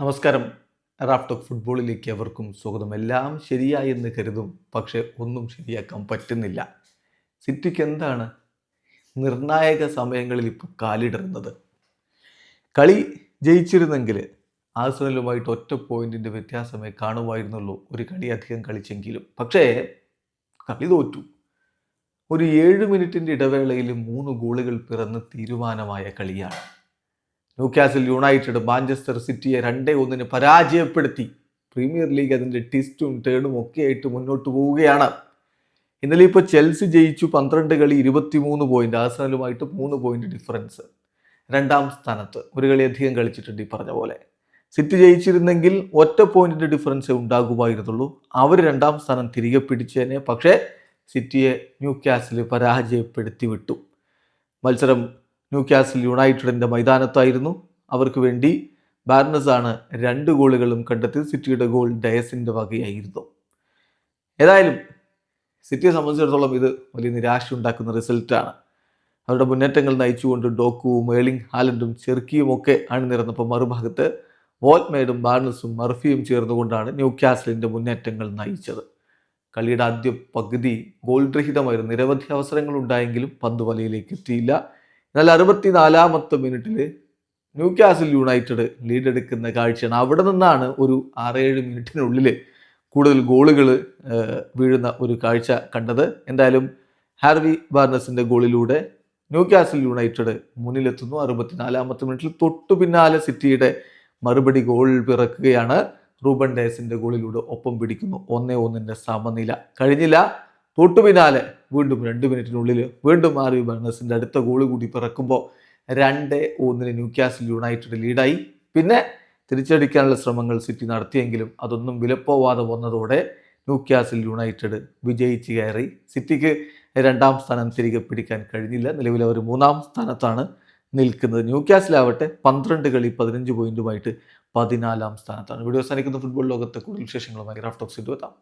നമസ്കാരം. റാഫ്റ്റോക്ക് ഫുട്ബോളിലേക്ക് അവർക്കും സ്വാഗതം. എല്ലാം ശരിയായി എന്ന് കരുതും പക്ഷേ ഒന്നും ശരിയാക്കാൻ പറ്റുന്നില്ല. സിറ്റിക്ക് എന്താണ് നിർണായക സമയങ്ങളിൽ ഇപ്പോൾ കാലിടറുന്നത് കളി ജയിച്ചിരുന്നെങ്കിൽ ആഴ്സണലുമായിട്ട് ഒറ്റ പോയിന്റിന്റെ വ്യത്യാസമേ കാണുമായിരുന്നുള്ളൂ. ഒരു കളി അധികം കളിച്ചെങ്കിലും. പക്ഷേ കളി തോറ്റു. ഒരു ഏഴ് മിനിറ്റിന്റെ ഇടവേളയിൽ മൂന്ന് ഗോളുകൾ പിറന്ന് തീരുമാനമായ കളിയാണ്. ന്യൂക്കാസിൽ യുണൈറ്റഡ് മാഞ്ചസ്റ്റർ സിറ്റിയെ രണ്ടേ ഒന്നിന് പരാജയപ്പെടുത്തി. പ്രീമിയർ ലീഗ് അതിന്റെ ടിസ്റ്റും ടേണും ഒക്കെ ആയിട്ട് മുന്നോട്ട് പോവുകയാണ്. ഇന്നലെ ഇപ്പോൾ ചെൽസി ജയിച്ചു പന്ത്രണ്ട് കളി ഇരുപത്തിമൂന്ന് പോയിന്റ് ആസനലുമായിട്ട് മൂന്ന് പോയിന്റ് ഡിഫറൻസ്. രണ്ടാം സ്ഥാനത്ത് ഒരു കളി അധികം കളിച്ചിട്ടുണ്ട് ഈ പറഞ്ഞ പോലെ. സിറ്റി ജയിച്ചിരുന്നെങ്കിൽ ഒറ്റ പോയിന്റിന്റെ ഡിഫറൻസ് ഉണ്ടാകുമായിരുന്നുള്ളൂ. അവർ രണ്ടാം സ്ഥാനം തിരികെ പിടിച്ചേനെ പക്ഷേ സിറ്റിയെ ന്യൂക്കാസിൽ പരാജയപ്പെടുത്തി വിട്ടു. മത്സരം ന്യൂക്കാസിൽ യുണൈറ്റഡിന്റെ മൈതാനത്തായിരുന്നു. അവർക്ക് വേണ്ടി ബാർണസാണ് രണ്ട് ഗോളുകളും കണ്ടെത്തി സിറ്റിയുടെ ഗോൾ ഡയസിന്റെ വകയായിരുന്നു. ഏതായാലും സിറ്റിയെ സംബന്ധിച്ചിടത്തോളം ഇത് വലിയ നിരാശ ഉണ്ടാക്കുന്ന റിസൾട്ടാണ് അവരുടെ മുന്നേറ്റങ്ങൾ നയിച്ചുകൊണ്ട് ഡോക്കുവും ഏളിംഗ് ഹാലൻഡും ചെറുക്കിയും ഒക്കെ അണിനിരന്നപ്പോൾ മറുഭാഗത്ത് വോൽമേഡും ബാർണസും മർഫിയും ചേർന്നുകൊണ്ടാണ് ന്യൂ കാസിലിന്റെ മുന്നേറ്റങ്ങൾ നയിച്ചത്. കളിയുടെ ആദ്യ പകുതി ഗോൾ രഹിതമായിരുന്നു നിരവധി അവസരങ്ങൾ ഉണ്ടായെങ്കിലും പന്ത് വലയിലേക്ക് എത്തിയില്ല. എന്നാൽ അറുപത്തിനാലാമത്തെ മിനിറ്റിൽ ന്യൂക്കാസിൽ യുണൈറ്റഡ് ലീഡ് എടുക്കുന്ന കാഴ്ചയാണ്. അവിടെ നിന്നാണ് ഒരു ആറേഴ് മിനിറ്റിനുള്ളിൽ കൂടുതൽ ഗോളുകൾ വീഴുന്ന ഒരു കാഴ്ച കണ്ടത്. എന്തായാലും ഹാർവി ബാർണസിന്റെ ഗോളിലൂടെ ന്യൂക്കാസിൽ യുണൈറ്റഡ് മുന്നിലെത്തുന്നു. അറുപത്തിനാലാമത്തെ മിനിറ്റിൽ തൊട്ടു പിന്നാലെ സിറ്റിയുടെ മറുപടി ഗോൾ പിറക്കുകയാണ്. റൂബൻ ഡേസിന്റെ ഗോളിലൂടെ ഒപ്പം പിടിക്കുന്നു. ഒന്നേ ഒന്നിന്റെ സമനില കഴിഞ്ഞില്ല. തൊട്ടു പിന്നാലെ വീണ്ടും രണ്ട് മിനിറ്റിനുള്ളിൽ വീണ്ടും ആർവി ബർണേഴ്സിന്റെ അടുത്ത ഗോൾ കൂടി പിറക്കുമ്പോൾ രണ്ട് ഒന്നിന് ന്യൂക്യാസിൽ യുണൈറ്റഡ് ലീഡായി പിന്നെ തിരിച്ചടിക്കാനുള്ള ശ്രമങ്ങൾ സിറ്റി നടത്തിയെങ്കിലും അതൊന്നും വിലപ്പോവാതെ വന്നതോടെ ന്യൂക്യാസിൽ യുണൈറ്റഡ് വിജയിച്ച് കയറി. സിറ്റിക്ക് രണ്ടാം സ്ഥാനം തിരികെ പിടിക്കാൻ കഴിഞ്ഞില്ല. നിലവിൽ അവർ മൂന്നാം സ്ഥാനത്താണ് നിൽക്കുന്നത്. ന്യൂക്യാസിലാവട്ടെ പന്ത്രണ്ട് കളി പതിനഞ്ച് പോയിന്റുമായിട്ട് പതിനാലാം സ്ഥാനത്താണ്. വീഡിയോ അവസാനിക്കുന്ന. ഫുട്ബോൾ ലോകത്തെ കൂടുതൽ വിശേഷങ്ങളുമായി റാഫ്റ്റോക്സിന്റെ എത്താം